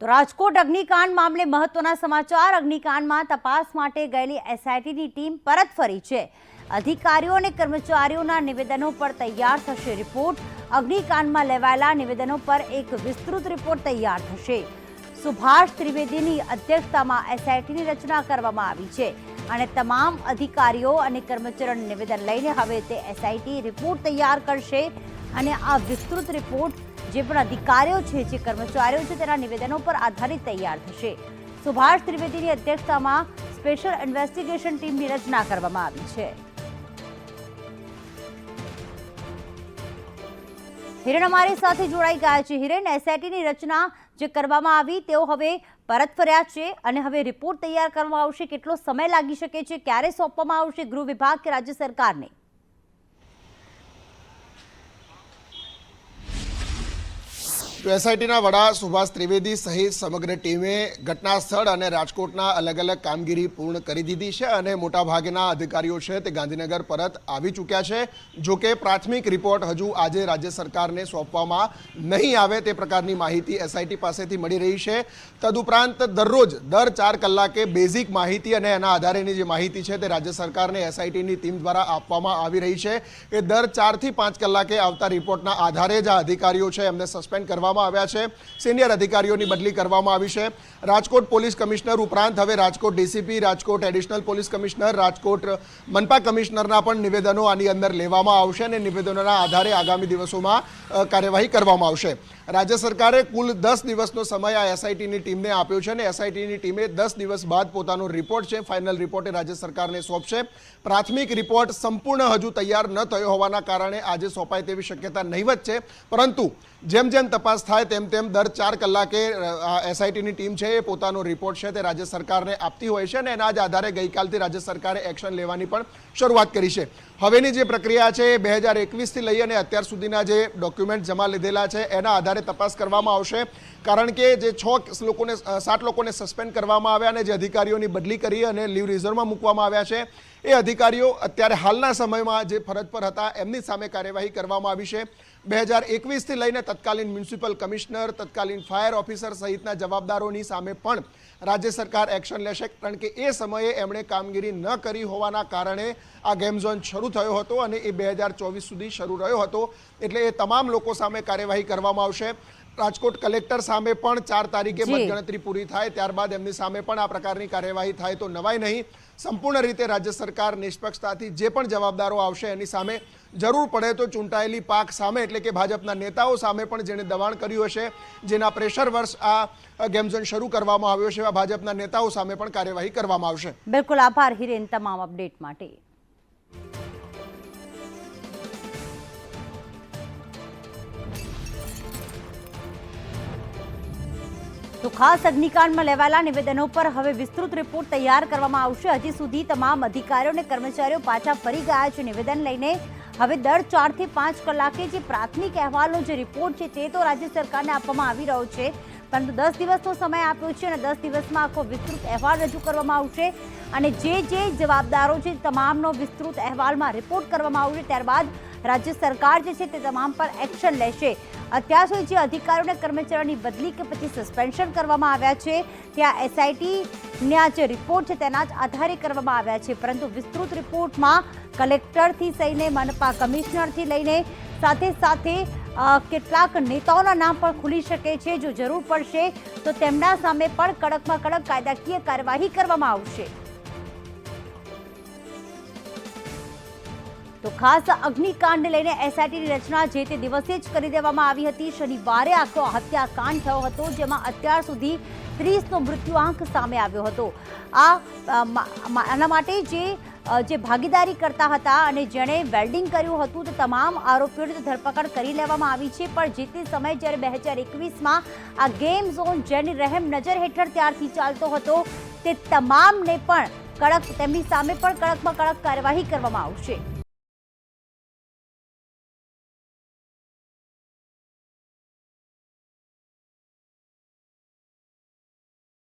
તો રાજકોટ અગ્નિકાંડ મામલે મહત્વના સમાચાર. અગ્નિકાંડમાં તપાસ માટે ગયેલી એસઆઈટીની ટીમ પરત ફરી છે. અધિકારીઓ અને કર્મચારીઓના નિવેદનો પર તૈયાર થશે રિપોર્ટ. અગ્નિકાંડમાં લેવાયેલા નિવેદનો પર એક વિસ્તૃત રિપોર્ટ તૈયાર થશે. સુભાષ ત્રિવેદીની અધ્યક્ષતામાં એસઆઈટીની રચના કરવામાં આવી છે અને તમામ અધિકારીઓ અને કર્મચારીઓનું નિવેદન લઈને હવે તે એસઆઈટી રિપોર્ટ તૈયાર કરશે અને આ વિસ્તૃત રિપોર્ટ જે પણ અધિકારીઓ છે, જે કર્મચારીઓ છે, તેના નિવેદનો પર આધારિત તૈયાર થશે. સુભાષ ત્રિવેદીની અધ્યક્ષતામાં સ્પેશિયલ ઇન્વેસ્ટિગેશન ટીમની રચના કરવામાં આવી છે. હિરેન અમારી સાથે જોડાઈ ગયા છે. હિરેન એસઆઈટીની રચના જે કરવામાં આવી, તેઓ હવે પરત ફર્યા છે અને હવે રિપોર્ટ તૈયાર કરવામાં આવશે. કેટલો સમય લાગી શકે છે? ક્યારે સોંપવામાં આવશે? ગૃહ વિભાગ કે રાજ્ય સરકારને? તો વડા સુભાષ ત્રિવેદી સહિત સમગ્ર ટીમે ઘટના સ્થળ અને રાજકોટના અલગ અલગ કામગીરી પૂર્ણ કરી દીધી છે અને મોટાભાગના અધિકારીઓ છે તે ગાંધીનગર પરત આવી ચૂક્યા છે. જોકે પ્રાથમિક રિપોર્ટ હજુ આજે રાજ્ય સરકારને સોંપવામાં નહીં આવે તે પ્રકારની માહિતી એસઆઈટી પાસેથી મળી રહી છે. તદુપરાંત દરરોજ દર ચાર કલાકે બેઝિક માહિતી અને એના આધારેની જે માહિતી છે તે રાજ્ય સરકારને એસઆઈટીની ટીમ દ્વારા આપવામાં આવી રહી છે. એ દર ચારથી પાંચ કલાકે આવતા રિપોર્ટના આધારે જ આ અધિકારીઓ છે એમને સસ્પેન્ડ કરવામાં આવ્યા છે. સિનિયર અધિકારીઓની બદલી કરવામાં આવી છે. રાજકોટ પોલીસ કમિશનર ઉપરાંત હવે Rajkot DCP, Rajkot additional police commissioner, Rajkot મનપા કમિશનરના પણ નિવેદનો આની અંદર લેવામાં આવશે અને નિવેદનોના આધારે આગામી દિવસોમાં કાર્યવાહી કરવામાં આવશે. રાજ્ય સરકારે કુલ દસ દિવસનો સમય આ એસઆઈટીની ટીમને આપ્યો છે અને એસઆઈટીની ટીમે દસ દિવસ બાદ પોતાનો રિપોર્ટ છે, ફાઇનલ રિપોર્ટ રાજ્ય સરકારને સોંપશે. પ્રાથમિક રિપોર્ટ સંપૂર્ણ હજુ તૈયાર ન થયો હોવાના કારણે આજે સોંપાય તેવી શક્યતા નહીવત છે. પરંતુ જેમ જેમ તપાસ થાય તેમ તેમ દર ચાર કલાકે એસઆઈટીની ટીમ છે એ પોતાનો રિપોર્ટ છે તે રાજ્ય સરકારને આપતી હોય છે અને એના જ આધારે ગઈકાલથી રાજ્ય સરકારે એક્શન લેવાની પણ શરૂઆત કરી છે. હવેની જે પ્રક્રિયા છે એ બે હજાર એકવીસથી લઈ અને અત્યાર સુધીના જે ડોક્યુમેન્ટ જમા લીધેલા છે એના આધારે તપાસ કરવામાં આવશે. કારણ કે જે છ લોકોને સાત લોકોને સસ્પેન્ડ કરવામાં આવ્યા અને જે અધિકારીઓની બદલી કરી અને લીવ રિઝર્વમાં મૂકવામાં આવ્યા છે એ અધિકારીઓ અત્યારે હાલના સમયમાં જે ફરજ પર હતા, એમની સામે કાર્યવાહી કરવામાં આવી છે. બે હજાર એકવીસથી લઈને તત્કાલીન મ્યુનિસિપલ કમિશનર, તત્કાલીન ફાયર ઓફિસર સહિતના જવાબદારોની સામે પણ રાજ્ય સરકાર એક્શન લેશે, કારણ કે એ સમયે એમણે કામગીરી ન કરી હોવાના કારણે આ ગેમ ઝોન શરૂ થયો હતો અને એ બે હજાર ચોવીસ સુધી શરૂ રહ્યો હતો. એટલે એ તમામ લોકો સામે કાર્યવાહી કરવામાં આવશે. રાજકોટ કલેક્ટર સામે પણ ચાર તારીખે. મતગણતરી પૂરી થાય ત્યારબાદ એમની સામે પણ આ પ્રકારની કાર્યવાહી થાય તો નવાય નહીં. સંપૂર્ણ રીતે રાજ્ય સરકાર નિષ્પક્ષતાથી જે પણ જવાબદારો આવશે એની સામે જરૂર પડે તો ચૂંટાયેલી પાક સામે એટલે કે ભાજપના નેતાઓ સામે પણ જેણે દબાણ કર્યું હશે જેના પ્રેશર વર્ષ આ ગેમઝોન શરૂ કરવામાં આવ્યો છે એવા ભાજપના નેતાઓ સામે પણ કાર્યવાહી કરવામાં આવશે. બિલકુલ આભાર હિરેન તમામ અપડેટ માટે. તો ખાસ અગ્નિકાંડમાં લેવાયેલા નિવેદનો પર હવે વિસ્તૃત રિપોર્ટ તૈયાર કરવામાં આવશે. હજી સુધી તમામ અધિકારીઓ અને કર્મચારીઓ પાછા ફરી ગયા છે. નિવેદન લઈને હવે દર ચારથી પાંચ કલાકે જે પ્રાથમિક અહેવાલનો જે રિપોર્ટ છે તે તો રાજ્ય સરકારને આપવામાં આવી રહ્યો છે. પરંતુ દસ દિવસનો સમય આપ્યો છે અને દસ દિવસમાં આખો વિસ્તૃત અહેવાલ રજૂ કરવામાં આવશે. અને જે જે જવાબદારો છે, તમામનો વિસ્તૃત અહેવાલમાં રિપોર્ટ કરવામાં આવશે. ત્યારબાદ રાજ્ય સરકાર જે છે તે તમામ પર એક્શન લેશે. અત્યાર સુધી જે અધિકારીઓ અને કર્મચારીઓની બદલી કે પછી સસ્પેન્શન કરવામાં આવ્યા છે, ત્યાં એસઆઈટીના જે રિપોર્ટ છે તેના જ આધારે કરવામાં આવ્યા છે. પરંતુ વિસ્તૃત રિપોર્ટમાં કલેક્ટરથી લઈને મનપા કમિશનરથી લઈને, સાથે સાથે કેટલાક નેતાઓના નામ પણ ખુલી શકે છે. જો જરૂર પડશે, તો તેમના સામે પણ કડકમાં કડક કાયદાકીય કાર્યવાહી કરવામાં આવશે. તો ખાસ અગ્નિકાંડને લઈને એસઆઈટીની રચના જે તે દિવસે જ કરી દેવામાં આવી હતી. શનિવારે આખો હત્યાકાંડ થયો હતો, જેમાં અત્યાર સુધી ત્રીસનો મૃત્યુઆંક સામે આવ્યો હતો. આ આના માટે જે જે ભાગીદારી કરતા હતા અને જેણે વેલ્ડિંગ કર્યું હતું, તે તમામ આરોપીઓની ધરપકડ કરી લેવામાં આવી છે. પણ જે તે સમયે જ્યારે બે હજાર એકવીસમાં આ ગેમ ઝોન જેની રહેમ નજર હેઠળ ત્યારથી ચાલતો હતો, તે તમામને પણ કડક, તેમની સામે પણ કડકમાં કડક કાર્યવાહી કરવામાં આવશે.